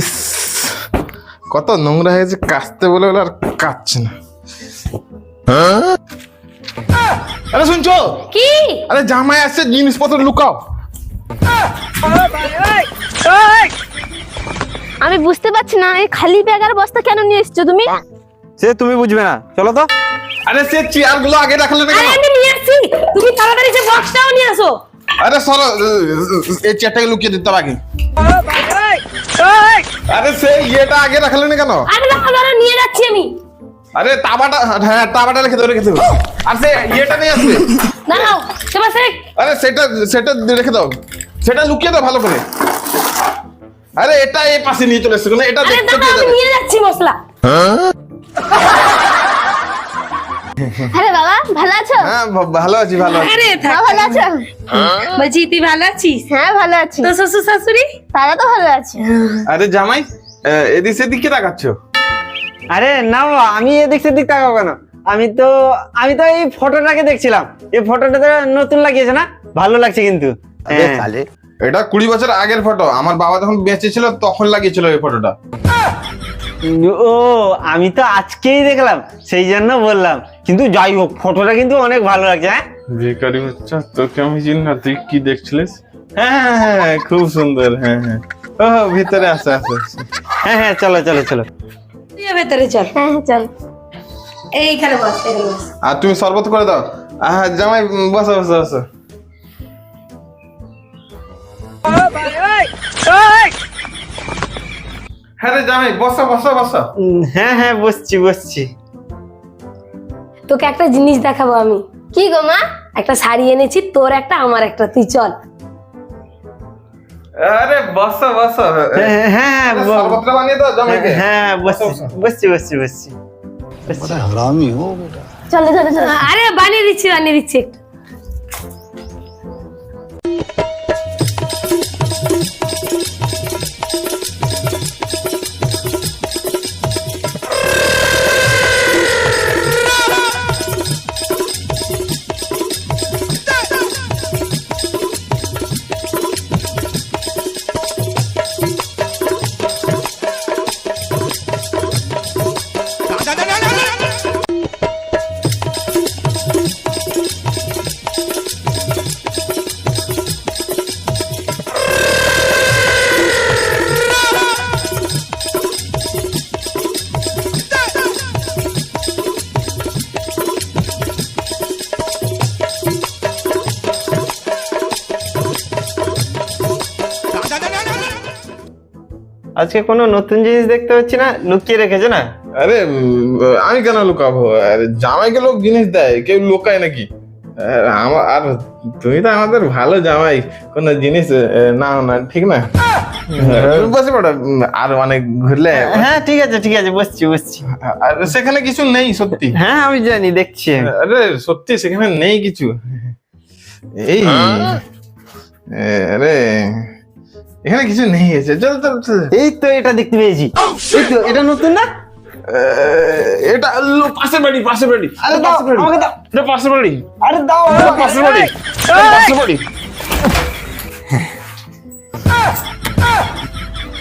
ইস কত নোংরা হয়েছে কাচতে বলে বলে আর কাচ্ছে না। আরে শুনছো? কি? আরে জামাই আসছে জিনিসপত্র লুকাও। আমি বুঝতে পারছি না এই খালি ব্যাগ আর বস্তা কেন নিয়ে এসছো তুমি? সে তুমি বুঝবে না চলো তো। আরে সে চেয়ারগুলো আগে রাখলে না আরে কেন আমি নিয়ে আসছি তুমি তাড়াতাড়ি যে বক্সটাও নিয়ে আসো। আরে সরো এই চেয়ারটাকে লুকিয়ে দিতে হবে আগে। আরে সে ইয়েটা আগে রাখলে না কেন? আরে ধরো নিয়ে যাচ্ছি আমি। আরে তাবাটা হ্যাঁ তাবাটা রেখে দেবো রেখে দেবো আর সে ইয়েটা নিয়ে আসবে। দাঁড়াও সেবা শেখ আরে সেটা সেটা রেখে দাও। সেটা লুকিয়ে দাও ভালো করে। আরে এটা এই পাশে নিয়ে চলে এসছে এটা দেখতে দিয়ে দেবে। নিয়ে যাচ্ছি মশলা। আরে বাবা ভালো আছো? হ্যাঁ ভালো আছি ভালো আছি। আরে ভালো আছো? বলছি তুই ভালো আছিস? হ্যাঁ ভালো আছি। তো শ্বশুর শাশুড়ি? তারা তো ভালো আছে। আরে জামাই এদিক সেদিক কি তাকাচ্ছ? আরে না আমি এদিক সেদিক তাকাবো কেন? আমি তো আমি তো এই ফটোটাকে দেখছিলাম। এই ফটোটা তো নতুন লাগিয়েছে না? ভালো লাগছে কিন্তু। হ্যাঁ। এটা কুড়ি বছর আগের ফটো। আমার বাবা যখন বেঁচে ছিল তখন লাগিয়েছিল এই ফটোটা। ও আমি তো আজকেই দেখলাম সেই জন্য বললাম। কিন্তু যাই হোক ফটোটা কিন্তু অনেক ভালো লাগছে হ্যাঁ? ভিকারি বাচ্চা তোকে আমি চিনি না তুই কি দেখছিলিস? হ্যাঁ হ্যাঁ হ্যাঁ খুব সুন্দর হ্যাঁ হ্যাঁ। ও ভিতরে আসে আসে। হ্যাঁ হ্যাঁ চলো চলো চলো। তুই ভেতরে চল। হ্যাঁ হ্যাঁ চল। এইখানে বস এখানে বস। আর তুমি শরবত করে দাও। আহ জামাই বসো বসো বসো। হ্যাঁ রে জামাই বসো বসো বসো। হ্যাঁ হ্যাঁ বসছি বসছি। তোকে একটা জিনিস দেখাবো আমি। কি গো মা? একটা শাড়ি এনেছি তোর একটা আমার একটা। তুই চল। আরে বসো বসো। হ্যাঁ হ্যাঁ, হ্যাঁ ব- শরবতটা বানিয়ে দাও জামাইকে হ্যাঁ বসছি বসছি বসছি বসছি। বসছি বসছি বেটা। চলো চলো চলো। আরে বানিয়ে দিচ্ছি বানিয়ে দিচ্ছি একটু। আজকে কোনো নতুন জিনিস দেখতে পাচ্ছি না লুকিয়ে রেখেছে না? আরে আমি কেন লুকাবো? আরে জামাইকে লোক জিনিস দেয় কেউ লুকায় নাকি? আর আমার আর তুমি তো আমাদের ভালো জামাই কোনো জিনিস নাও না ঠিক না? বসে পড়ো আর অনেক ঘুরলে? হ্যাঁ ঠিক আছে ঠিক আছে বসছি বসছি। আর সেখানে কিছু নেই সত্যি? হ্যাঁ আমি জানি দেখছি আরে সত্যি সেখানে নেই কিছু? এই এ, আরে এখানে কিছু নেই আছে চল চল চল। এই তো এটা দেখতে পেয়েছি। এই তো এটা নতুন না? এটা লো, পাশের বাড়ি পাশের বাড়ি। আরে দাও আমাকে দাও। এটা পাশের বাড়ি। আরে দাও এটা পাশের বাড়ি। বাড়ি।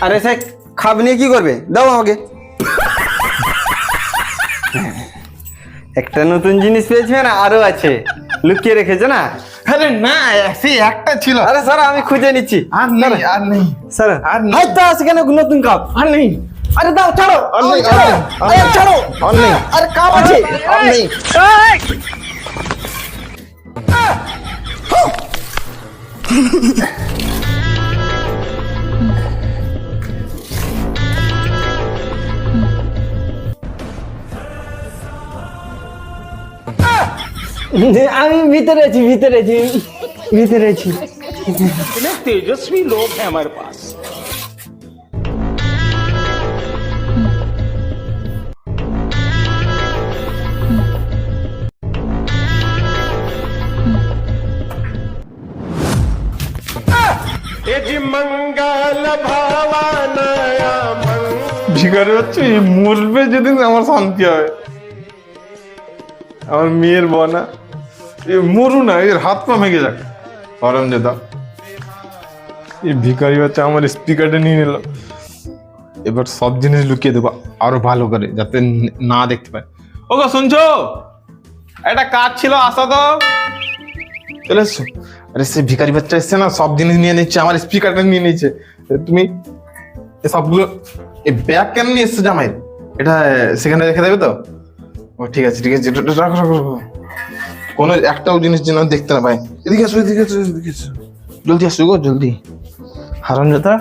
আরে স্যার খাব নিয়ে কি করবে? দাও আমাকে। একটা নতুন জিনিস পেয়েছি না আরও আছে। লুকিয়ে রেখেছে না? আরে না সেই একটা ছিল। আরে স্যার আমি খুঁজে নিচ্ছি। আর নেই আর নেই। স্যার আর। হয়তো আছে কেন নতুন কাপ? আর নেই। আরে দাও ছাড়ো। আর নেই, ছাড়ো। আর নেই, আর আরে ছাড়ো আর নেই। আরে কাপ আছে। আর নেই। আমি ভিতরে আছি ভিতরে আছি ভিতরে আছি। তেজস্বী লোক আমার পাশ হচ্ছে মরবে যেদিন আমার শান্তি হবে আমার মেয়ের বনা এ মরু না এর হাত পা ভেঙে যাক গরম যেত এই ভিখারি হচ্ছে আমার স্পিকারটা নিয়ে নিল এবার সব জিনিস লুকিয়ে দেবো আরও ভালো করে যাতে না দেখতে পায় ও গো শুনছো একটা কাজ ছিল আসা তো চলে এসছো আরে সে ভিখারি বাচ্চা এসছে না সব জিনিস নিয়ে নিচ্ছে আমার স্পিকারটা নিয়ে নিচ্ছে তুমি এ সবগুলো এই ব্যাগ কেন নিয়ে এসছো জামাই এটা সেখানে রেখে দেবে তো ও ঠিক আছে ঠিক আছে রাখো রাখো রাখো কোনো একটাও জিনিস যেন দেখতে না পাই। এদিকে আসো এদিকে আসো এদিকে আসো। জলদি আসো গো জলদি। হারাম যেতা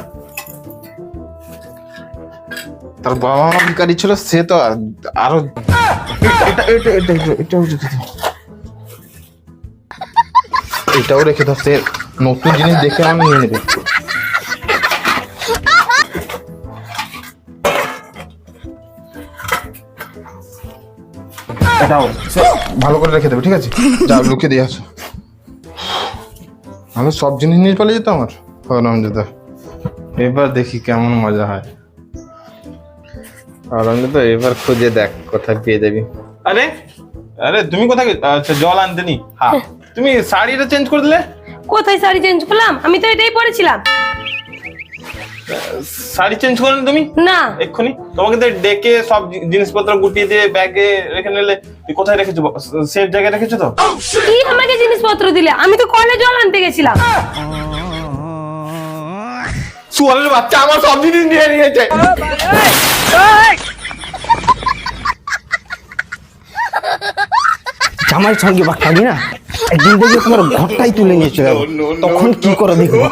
তার বাবা মা ভিকারি ছিল সে তো আর- এটা এটা এটা- এটাও রেখে দাও। এটাও রেখে দাও সে নতুন জিনিস দেখে আমি নিয়ে নেবে। এটাও ভালো করে রেখে দেবে ঠিক আছে? যা লুকিয়ে দিয়ে আসো। আমি সব জিনিস নিয়ে চলে যেত আমার? হারাম যেতা এবার দেখি কেমন মজা হয়। আরামে তো এবার খুঁজে দেখ কোথায় পেয়ে যাবি। আরে আরে তুমি কোথায় আচ্ছা জল আনতে নি। হ্যাঁ তুমি শাড়িটা চেঞ্জ করে দিলে? কোথায় শাড়ি চেঞ্জ করলাম? আমি তো এটাই পরেছিলাম। শাড়ি চেঞ্জ করলে তুমি? না। এক্ষুনি? তোমাকে তো ডেকে সব জিনিসপত্র গুটিয়ে দিয়ে ব্যাগে রেখে নিলে কোথায় রেখেছো? সেফ জায়গায় রেখেছো তো? কি আমাকে জিনিসপত্র দিলে? আমি তো কলে জল আনতে গেছিলাম। সুয়ারের বাচ্চা আমার সব জিনিস নিয়ে নিয়েছে। জামাইয়ের সঙ্গে বা খাবি না? দেখবে তোমার ঘরটাই তুলে নিয়ে চলে তখন কি করে দেখব